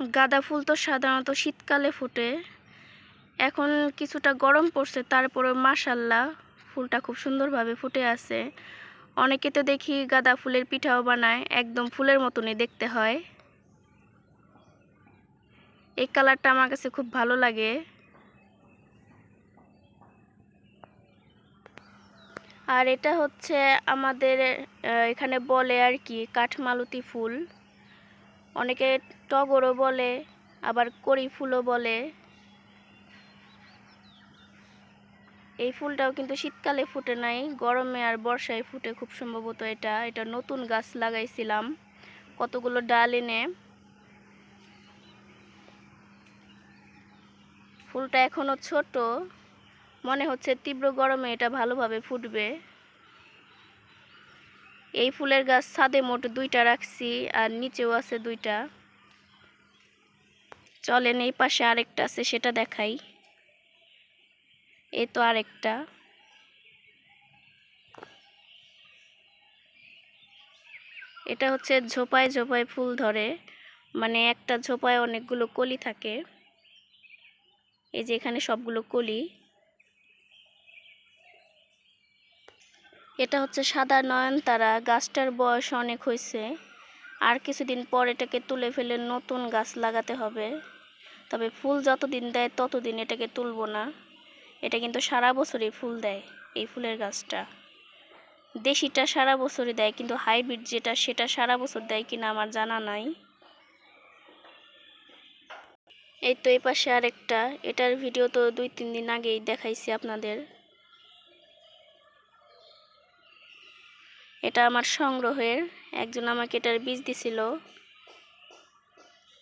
গাঁদা ফুল তো সাধারণত শীতকালে ফোটে। এখন কিছুটা গরম পড়ছে তারপরে মাসাল্লাহ ফুলটা খুব সুন্দরভাবে ফুটে আছে। অনেকে তো দেখি গাঁদা ফুলের পিঠাও বানায়, একদম ফুলের মতনই দেখতে হয়। এই কালারটা আমার কাছে খুব ভালো লাগে। আর এটা হচ্ছে আমাদের এখানে বলে আর কি, কাঠমালতি ফুল। অনেকে টগরও বলে, আবার কড়ি ফুলও বলে। এই ফুলটাও কিন্তু শীতকালে ফুটে নাই, গরমে আর বর্ষায় ফুটে খুব সম্ভবত এটা। এটা নতুন গাছ লাগাইছিলাম, কতগুলো ডাল এনে। ফুলটা এখনও ছোট, মনে হচ্ছে তীব্র গরমে এটা ভালোভাবে ফুটবে। এই ফুলের গাছ ছাদে মোট দুইটা রাখছি আর নিচেও আছে দুইটা। চলেন এই পাশে আরেকটা আছে, সেটা দেখাই। এ তো আরেকটা। এটা হচ্ছে ঝোপায় ঝোপায় ফুল ধরে। মানে একটা ঝোপায় অনেকগুলো কলি থাকে। এই যে এখানে সবগুলো কলি। এটা হচ্ছে সাদা নয়নতারা গাছটার বয়স অনেক হয়েছে আর কিছুদিন পর এটাকে তুলে ফেলে নতুন গাছ লাগাতে হবে। তবে ফুল যতদিন দেয় ততদিন এটাকে তুলব না। এটা কিন্তু সারা বছরই ফুল দেয়, এই ফুলের গাছটা। দেশিটা সারা বছরই দেয়, কিন্তু হাইব্রিড যেটা সেটা সারা বছর দেয় কিনা আমার জানা নাই। এই তো এই পাশে আরেকটা, এটার ভিডিও তো দুই তিন দিন আগেই দেখাইছি আপনাদের। এটা আমার সংগ্রহের। একজন আমাকে এটার বীজ দিছিল।